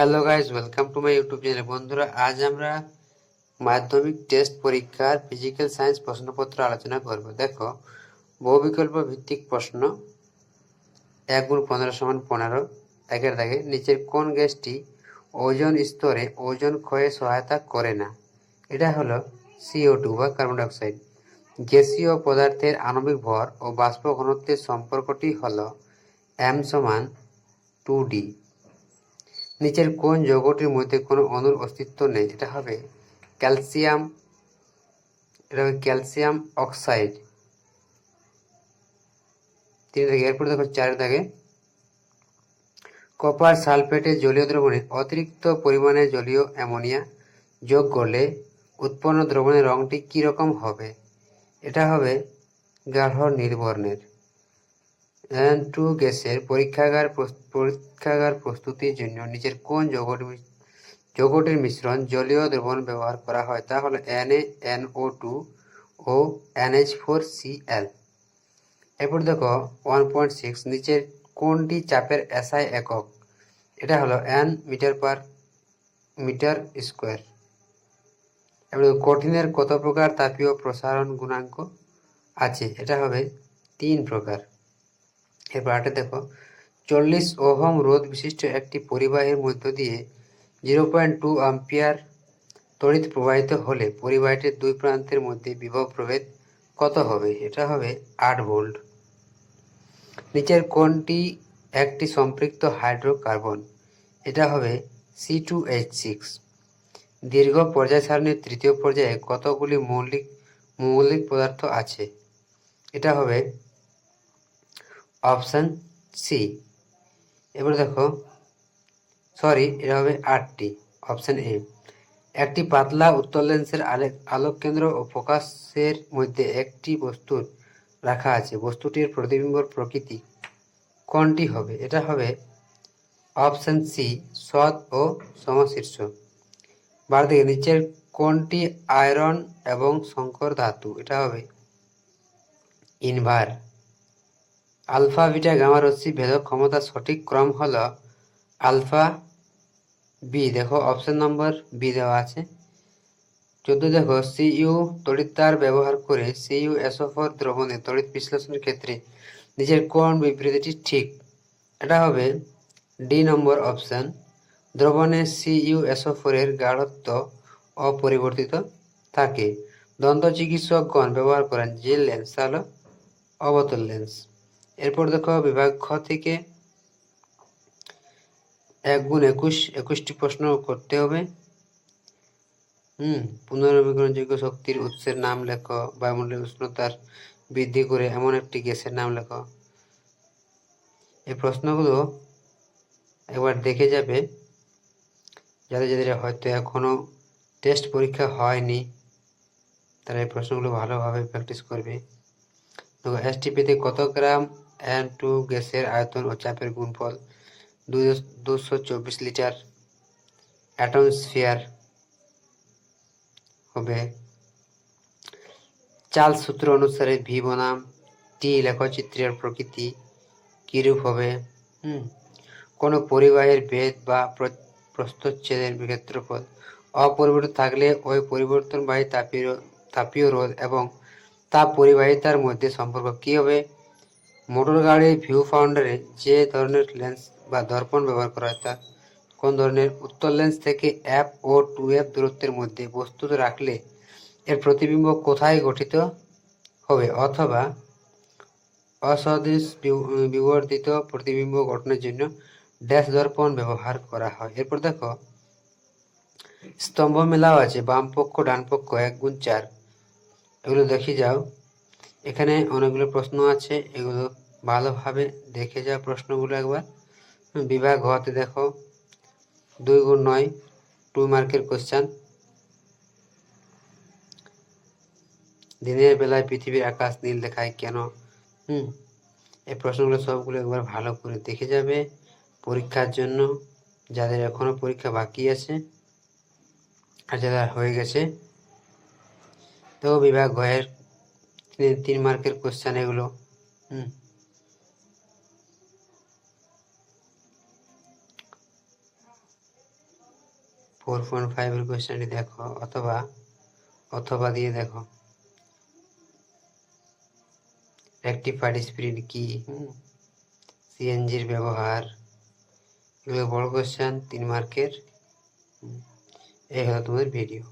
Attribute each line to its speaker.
Speaker 1: Hello guys welcome to my YouTube channel বন্ধুরা, আজ আমরা মাধ্যমিক টেস্ট পরীক্ষার ফিজিক্যাল সায়েন্স প্রশ্নপত্র আলোচনা করব। দেখো, বহু বিকল্প ভিত্তিক প্রশ্ন, এক গুণ পনেরো সমান পনেরো, একের দাগে নিচের কোন গ্যাসটি ওজন স্তরে ওজন ক্ষয়ে সহায়তা করে না? এটা হলো সিও টু বা কার্বন ডাইঅক্সাইড গ্যাসীয় পদার্থের আণবিক ভর ও বাষ্প ঘনত্বের সম্পর্কটি হলো এম সমান টু ডি নিচের কোন যৌগটির মধ্যে কোনো অণুর অস্তিত্ব নেই? এটা হবে ক্যালসিয়াম, এটা হবে ক্যালসিয়াম অক্সাইড। তিন দাগে এরপর দেখো, চার দাগে। কপার সালফেটের জলীয় দ্রবণে অতিরিক্ত পরিমাণে জলীয় অ্যামোনিয়া যোগ করলে উৎপন্ন দ্রবণের রঙটি কীরকম হবে? এটা হবে গাঢ় নীলবর্ণের এন টু গ্যাসের পরীক্ষাগার পরীক্ষাগার প্রস্তুতির জন্য নিচের কোন যৌগটি মি- যৌগটির মিশ্রণ জলীয় দ্রবণ ব্যবহার করা হয়? তা হলো এনএ ও টু ও এনএইচ ফোর সিএল এরপর দেখো ওয়ান পয়েন্ট সিক্স নিচের কোনটি চাপের এসআই একক? এটা হলো N metre per metre square. দেখো, কঠিনের কত প্রকার তাপীয় প্রসারণ গুণাঙ্ক আছে? এটা হবে তিন প্রকার। এরপর আটে দেখো, চল্লিশ ওহম রোধ বিশিষ্ট একটি পরিবাহীর মধ্য দিয়ে জিরো পয়েন্ট টু আম্পিয়ার তড়িৎ প্রবাহিত হলে পরিবাহীটির দুই প্রান্তের মধ্যে বিভব প্রভেদ কত হবে? এটা হবে আট ভোল্ট। নিচের কোনটি একটি সম্পৃক্ত হাইড্রোকার্বন। এটা হবে সি টু এইচ সিক্স। দীর্ঘ পর্যায় সারণীর তৃতীয় পর্যায়ে কতগুলি মৌলিক মৌলিক পদার্থ আছে? এটা হবে অপশান সি এবার দেখো সরি এটা হবে আটটি, অপশান এ একটি পাতলা উত্তল লেন্সের আলে- আলোক কেন্দ্র ও ফোকাসের মধ্যে একটি বস্তুর রাখা আছে, বস্তুটির প্রতিবিম্বর প্রকৃতি। কোনটি হবে? এটা হবে অপশান সি সৎ ও সমশীর্ষ। বার দিকে নিচের কোনটি আয়রন এবং শঙ্কর ধাতু? এটা হবে ইনভার আলফা বিটা গামা রশ্মি ভেদক ক্ষমতার সঠিক ক্রম হল আলফা বি। দেখো অপশন নম্বর বি দেওয়া আছে। চোদ্দ দেখো সিইউ তড়িৎতার ব্যবহার করে সিইউ এসোফোর দ্রবণে তড়িৎ বিশ্লেষণের ক্ষেত্রে নিজের কোন বিবৃতিটি ঠিক। এটা হবে ডি নম্বর অপশন দ্রবণে সিইউ এসোফোরের গাঢ়ত্ব অপরিবর্তিত থাকে। দন্ত চিকিৎসকগণ ব্যবহার করেন যে লেন্স হলো অবতল লেন্স। এরপর দেখো বিভাগ খ থেকে এক গুণ একুশ, একুশটি প্রশ্ন করতে হবে। হুম, পুনর্নবীকরণযোগ্য শক্তির উৎসের নাম লেখো বায়ুমণ্ডলের উষ্ণতার বৃদ্ধি করে এমন একটি গ্যাসের নাম লেখো। এই প্রশ্নগুলো একবার দেখে যাবে। যাদের যাদের হয়তো এখনও টেস্ট পরীক্ষা হয়নি, তারা এই প্রশ্নগুলো ভালোভাবে প্র্যাকটিস করবে। দেখো এসটিপিতে কত গ্রাম এন টু গ্যাসের আয়তন ও চাপের গুণফল দুশো চব্বিশ লিটার অ্যাটমস্ফিয়ার হবে। চাল সূত্র অনুসারে ভি বনাম, টি লেখচিত্রের প্রকৃতি কিরূপ হবে? হুম, কোনো পরিবাহের ভেদ বা প্র- প্রস্থচ্ছেদের ক্ষেত্রফল। অপরিবর্তিত থাকলে ওই পরিবর্তনবাহী তাপীয় তাপীয় রোধ এবং তাপ পরিবাহিতার মধ্যে সম্পর্ক কী হবে? মোটর গাড়ির ভিউ ফাউন্ডারে যে ধরনের লেন্স বা দর্পণ ব্যবহার করা হয় তা কোন ধরনের? উত্তর লেন্স থেকে অ্যাপ ও টু অ্যাপ দূরত্বের মধ্যে বস্তু রাখলে এর প্রতিবিম্ব কোথায় গঠিত হবে? অথবা অসদৃশ বিব- বিবর্তিত প্রতিবিম্ব গঠনের জন্য ড্যাশ দর্পণ ব্যবহার করা হয়। এরপর দেখো, স্তম্ভ মেলাও আছে, বাম পক্ষ, ডান পক্ষ, এক গুণ চার। এগুলো দেখে যাও। এখানে অনেকগুলো প্রশ্ন আছে, এগুলো ভালোভাবে দেখে যাও প্রশ্নগুলো একবার। বিভাগ হতে দেখো, দুই গুণ নয় টু মার্কের কোশ্চান দিনের বেলায় পৃথিবীর আকাশ নীল দেখায় কেন? হুম, এই প্রশ্নগুলো সবগুলো একবার ভালো করে দেখে যাবে পরীক্ষার জন্য। যাদের এখনও পরীক্ষা বাকি আছে আর যারা হয়ে গেছে। তো বিভাগ ঘয়ের তিন মার্কের কোশ্চেন এগুলো। হুম ফোর পয়েন্ট ফাইভের কোয়েশ্চেনটি দেখো অথবা অথবা দিয়ে দেখো। রেকটিফাইড স্পিরিট কি? সিএনজির ব্যবহার। এগুলো বড় কোয়েশ্চেন তিন মার্কের এই হলো তোমাদের ভিডিও